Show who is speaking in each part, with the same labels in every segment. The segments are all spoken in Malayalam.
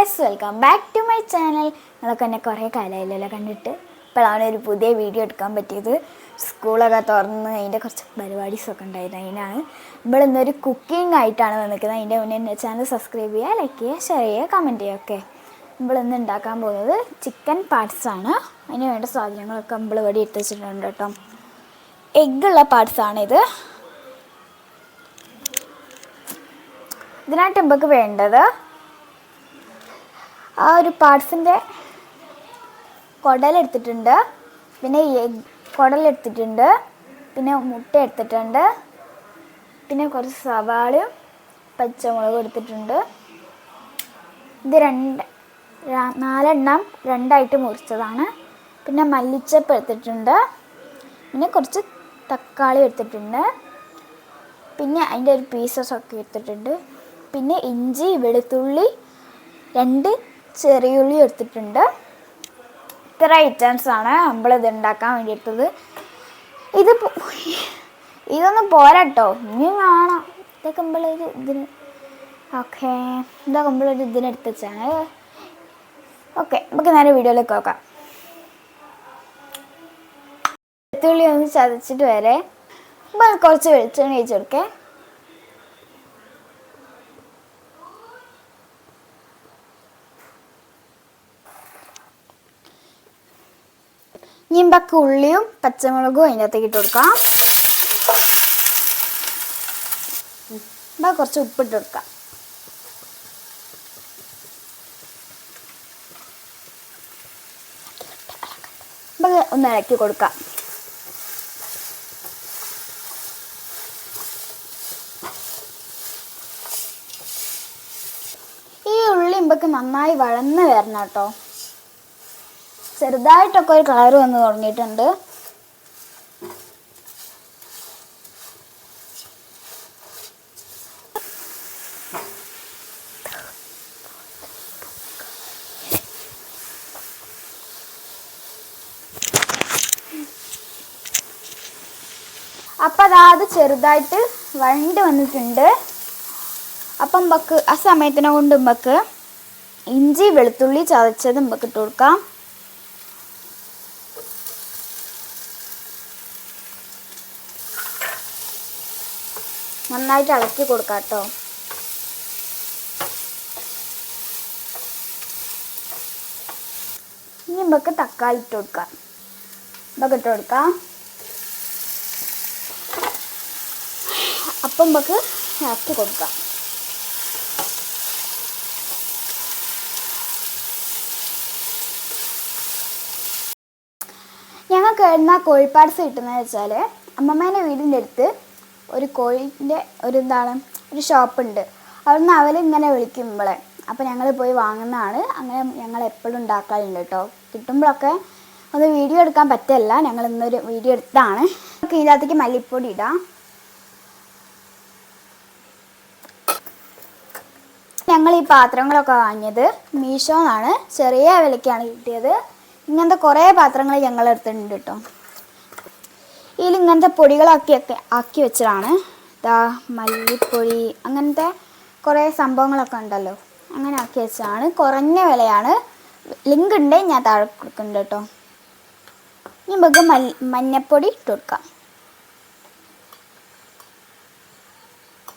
Speaker 1: Guys welcome back to my channel നിങ്ങളൊക്കെ എന്നെ കുറേ കാലമായില്ലല്ലോ കണ്ടിട്ട്. ഇപ്പോഴാണ് ഒരു പുതിയ വീഡിയോ എടുക്കാൻ പറ്റിയത്. സ്കൂളൊക്കെ തുറന്ന് അതിന്റെ കുറച്ച് പരിപാടീസൊക്കെ ഉണ്ടായിരുന്നു അതിനാണ്. ഇവിടെ കുക്കിംഗ് ആയിട്ടാണ് വന്നിരിക്കുന്നത്. അതിന്റെ മുന്നേ എന്റെ ചാനൽ സബ്സ്ക്രൈബ് ചെയ്യുക ലൈക്ക് ചെയ്യുക ഷെയർ ചെയ്യുക കമന്റ് ചെയ്യുക ഓക്കെ നമ്മൾ ഉണ്ടാക്കാൻ പോകുന്നത് ചിക്കൻ പാർട്സാണ് അതിന് വേണ്ട സാധനങ്ങളൊക്കെ നമ്മൾ ഇവിടെ എടുത്ത് വെച്ചിട്ടുണ്ട് കേട്ടോ. എഗ്ഗുള്ള പാർട്സ് ആണിത് ഇതിനായിട്ട് നമുക്ക് വേണ്ടത് ആ ഒരു പാർട്സിന്റെ കുടലെടുത്തിട്ടുണ്ട്. പിന്നെ കുടലെടുത്തിട്ടുണ്ട്. പിന്നെ മുട്ട എടുത്തിട്ടുണ്ട്. പിന്നെ കുറച്ച് സവാളയും പച്ചമുളകും എടുത്തിട്ടുണ്ട്. ഇത് രണ്ട് നാലെണ്ണം രണ്ടായിട്ട് മുറിച്ചതാണ്. പിന്നെ മല്ലിച്ചപ്പ് എടുത്തിട്ടുണ്ട്. പിന്നെ കുറച്ച് തക്കാളി എടുത്തിട്ടുണ്ട്. പിന്നെ അതിന്റെ ഒരു പീസസ് ഒക്കെ എടുത്തിട്ടുണ്ട്. പിന്നെ ഇഞ്ചി വെളുത്തുള്ളി രണ്ട് ചെറിയുള്ളി എടുത്തിട്ടുണ്ട്. ഇത്ര ഐറ്റംസ് ആണ് നമ്മളിത് ഉണ്ടാക്കാൻ വേണ്ടി എടുത്തത് ഇത് ഇതൊന്ന് പോരാട്ടോ. ഇനി വേണം. ഇതൊക്കെ നമ്മളൊരു ഇതിന് ഓക്കെ. ഇതൊക്കെ നമ്മളൊരു ഇതിനെടുത്ത് വെച്ചാണ്. ഓക്കെ. നമുക്ക് നേരെ വീഡിയോയിലേക്ക് നോക്കാം. വെളുത്തുള്ളി ഒന്ന് ചതച്ചിട്ട് വരെ കുറച്ച് വെളിച്ചെണ്ണ ഒഴിച്ചു കൊടുക്കേ. ഇനിമ്പക്ക് ഉള്ളിയും പച്ചമുളകും അതിന്റെ ഇട്ട് കൊടുക്കാം. കുറച്ച് ഉപ്പിട്ട് കൊടുക്കാം. ഒന്ന് ഇളക്കി കൊടുക്കാം. ഈ ഉള്ളി ഇമ്പക്ക് നന്നായി വഴന്ന് വരണം കേട്ടോ. ചെറുതായിട്ടൊക്കെ ഒരു കളർ വന്ന് തുടങ്ങിയിട്ടുണ്ട്. അപ്പം അതാ അത് ചെറുതായിട്ട് വണ്ട് വന്നിട്ടുണ്ട്. അപ്പം ബക്ക് ആ സമയത്തിനെ കൊണ്ട് നമുക്ക് ഇഞ്ചി വെളുത്തുള്ളി ചതച്ചത് നമുക്ക് ഇട്ട് കൊടുക്കാം. നന്നായിട്ട് ഇളക്കി കൊടുക്കാം കേട്ടോ. ഇനി നമുക്ക് തക്കാളി ഇട്ട് കൊടുക്കാം. നമുക്ക് ഇട്ട് കൊടുക്കാം. അപ്പം നമുക്ക് ഇളക്കി കൊടുക്കാം. ഞങ്ങൾക്ക് എവിടുന്ന കോഴിപ്പാട്സ് കിട്ടുന്നത് വെച്ചാൽ അമ്മമ്മേന്റെ വീടിന്റെ അടുത്ത് ഒരു കോഴിന്റെ ഒരു എന്താണ് ഒരു ഷോപ്പുണ്ട്. അവിടുന്ന് അവരിങ്ങനെ വിളിക്കും നമ്മളെ അപ്പോൾ ഞങ്ങൾ പോയി വാങ്ങുന്നതാണ്. അങ്ങനെ ഞങ്ങൾ എപ്പോഴും ഉണ്ടാക്കാറുണ്ട് കേട്ടോ. കിട്ടുമ്പോഴൊക്കെ ഒന്ന് വീഡിയോ എടുക്കാൻ പറ്റില്ല. ഞങ്ങൾ ഇന്നൊരു വീഡിയോ എടുത്താണ്. നമുക്ക് ഇതിനകത്തേക്ക് മല്ലിപ്പൊടി ഇടാം. ഞങ്ങൾ ഈ പാത്രങ്ങളൊക്കെ വാങ്ങിയത് മീഷോന്നാണ്. ചെറിയ വിലയ്ക്കാണ് കിട്ടിയത്. ഇങ്ങനത്തെ കുറേ പാത്രങ്ങൾ ഞങ്ങൾ എടുത്തിട്ടുണ്ട് കേട്ടോ. ഇതിൽ ഇങ്ങനത്തെ പൊടികളാക്കിയൊക്കെ ആക്കി വെച്ചതാണ്. ഇതാ മല്ലിപ്പൊടി അങ്ങനത്തെ കുറേ സംഭവങ്ങളൊക്കെ ഉണ്ടല്ലോ. അങ്ങനെ ആക്കി വെച്ചതാണ്. കുറഞ്ഞ വിലയാണ്. ലിങ്ക് ഉണ്ട് ഞാൻ താഴെ കൊടുക്കുന്നുണ്ട് കേട്ടോ. ഇനി നമുക്ക് മൽ മഞ്ഞപ്പൊടി ഇട്ട് കൊടുക്കാം.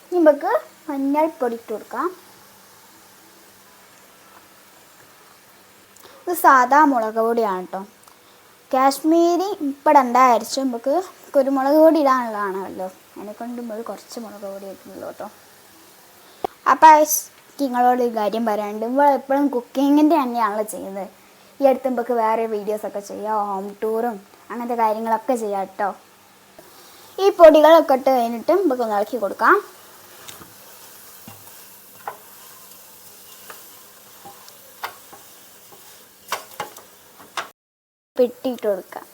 Speaker 1: ഇനി നമുക്ക് മഞ്ഞൾപ്പൊടി ഇട്ട് കൊടുക്കാം. ഇത് സാധാ മുളക് പൊടിയാണ് കേട്ടോ. കാശ്മീരി ഇപ്പടണ്ട അരച്ച് നമുക്ക് കുരുമുളക് പൊടി ഇടാനുള്ളതാണല്ലോ അതിനെ കൊണ്ട് നമ്മൾ കുറച്ച് മുളക് പൊടി ഇട്ടുള്ളൂ കേട്ടോ. അപ്പോൾ നിങ്ങളോട് ഒരു കാര്യം പറയാണ്ട് ഇപ്പോൾ എപ്പോഴും കുക്കിങ്ങിന്റെ തന്നെയാണല്ലോ ചെയ്യുന്നത്. ഈ അടുത്ത് നമുക്ക് വേറെ വീഡിയോസൊക്കെ ചെയ്യാം. ഹോം ടൂറും അങ്ങനത്തെ കാര്യങ്ങളൊക്കെ ചെയ്യാം കേട്ടോ. ഈ പൊടികളൊക്കെ ഇട്ട് കഴിഞ്ഞിട്ട് നമുക്ക് ഒന്ന് ഇളക്കി കൊടുക്കാം. പെട്ടിയിട്ട് കൊടുക്കാം.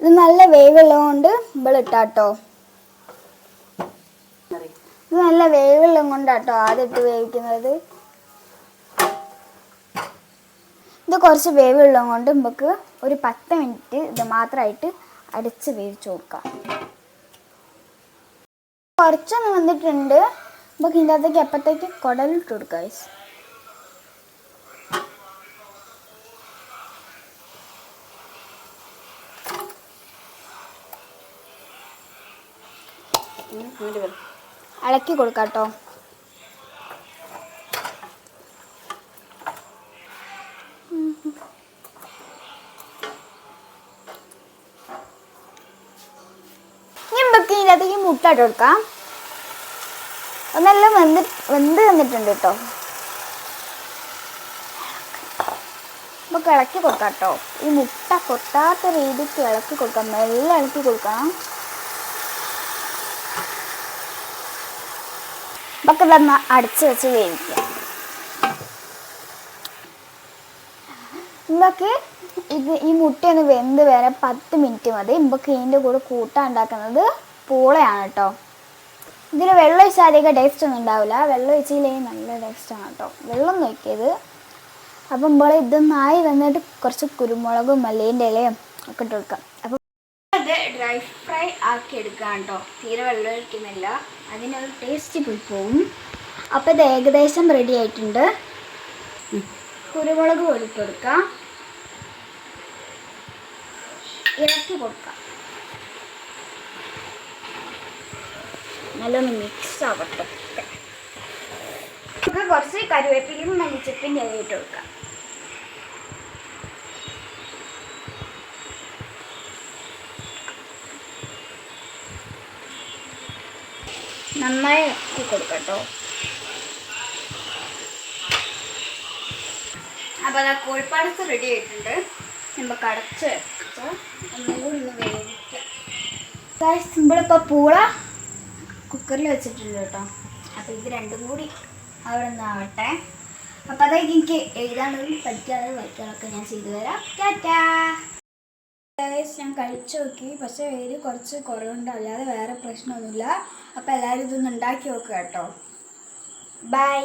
Speaker 1: ഇത് നല്ല വേവുള്ളതുകൊണ്ട് ഇവളിട്ടാട്ടോ. ഇത് നല്ല വേവുള്ള കൊണ്ടാട്ടോ ആദ്യം ഇട്ട് വേവിക്കുന്നത്. ഇത് കുറച്ച് വേവുള്ളത് കൊണ്ട് നമുക്ക് ഒരു പത്ത് മിനിറ്റ് ഇത് മാത്രമായിട്ട് അടച്ച് വേവിച്ച് കൊടുക്കാം. കുറച്ചൊന്ന് വന്നിട്ടുണ്ട്. നമുക്ക് ഇതിന്റെ അകത്തേക്ക് എപ്പോഴത്തേക്ക് കുടലിട്ട് കൊടുക്കാം ഇളക്കി കൊടുക്കാം കേട്ടോ ഇനി നമുക്ക് ഇതിനകത്തേക്ക് മുട്ട ഇട്ട് കൊടുക്കാം. ഒന്നെല്ലാം വെന്ത് വെന്ത് വന്നിട്ടുണ്ട് കേട്ടോ. നമുക്ക് ഇളക്കി കൊടുക്കാം കേട്ടോ. ഈ മുട്ട പൊട്ടാത്ത രീതിക്ക് ഇളക്കി കൊടുക്കാം. മെല്ലെ ഇളക്കി കൊടുക്കണം. നമുക്ക് ഇതൊന്ന് അടച്ചു വെച്ച് വേവിക്കാം നമുക്ക് ഇത് ഈ മുട്ടയൊന്ന് വെന്ത് വരെ പത്ത് മിനിറ്റ് മതി. നമുക്ക് ഇതിന്റെ കൂടെ കൂട്ടാൻ ഉണ്ടാക്കുന്നത് പൂളയാണ് കേട്ടോ. ഇതിന് വെള്ളം ഒഴിച്ചാൽ അധികം ടേസ്റ്റ് ഒന്നും ഉണ്ടാവില്ല. വെള്ളം ഒഴിച്ചില്ലെങ്കിൽ നല്ല ടേസ്റ്റാണ് കേട്ടോ. വെള്ളം ഒഴിക്കരുത്. അപ്പം നമ്മൾ ഇതൊന്നായി വന്നിട്ട് കുറച്ച് കുരുമുളകും മല്ലിന്റെ ഇലയും ഒക്കെ ഇട്ട് കൊടുക്കാം. ഇത് ഡ്രൈ ഫ്രൈ ആക്കി എടുക്കാം കേട്ടോ. തീരെ വെള്ളം ഒഴിക്കുന്നില്ല. അതിനൊരു ടേസ്റ്റ് പോയി പോകും അപ്പോൾ ഇത് ഏകദേശം റെഡി ആയിട്ടുണ്ട്. കുരുമുളക് കൊടുക്കാം ഇറക്കി കൊടുക്കാം. നല്ലൊന്ന് മിക്സ് ആവട്ടെ. നമുക്ക് കുറച്ച് കരുവേപ്പിലും മല്ലിച്ചപ്പിന്റെ ഇട്ട് കൊടുക്കാം. നന്നായി ഇറക്കി കൊടുക്കട്ടോ കേട്ടോ. അപ്പോൾ അതാ കോഴിപ്പാടത്ത് റെഡി ആയിട്ടുണ്ട്. നമുക്ക് വെച്ച് ഒന്നും വേവിക്കാം. നമ്മളിപ്പോൾ പൂള കുക്കറിൽ വെച്ചിട്ടുണ്ട് കേട്ടോ. അപ്പോൾ ഇത് രണ്ടും കൂടി അവിടെ നിന്നാവട്ടെ അപ്പോൾ അതായത് എനിക്ക് എഴുതാനുള്ളതും പഠിക്കാനുള്ളതും വയ്ക്കാനൊക്കെ ഞാൻ ചെയ്തു തരാം. ടാറ്റാ! ഞാൻ കഴിച്ചു നോക്കി. പക്ഷേ വേര് കുറച്ച് കുറവുണ്ട്. അല്ലാതെ വേറെ പ്രശ്നമൊന്നുമില്ല. അപ്പോൾ എല്ലാവരും ഇതൊന്നും ഉണ്ടാക്കി നോക്കുക കേട്ടോ. ബൈ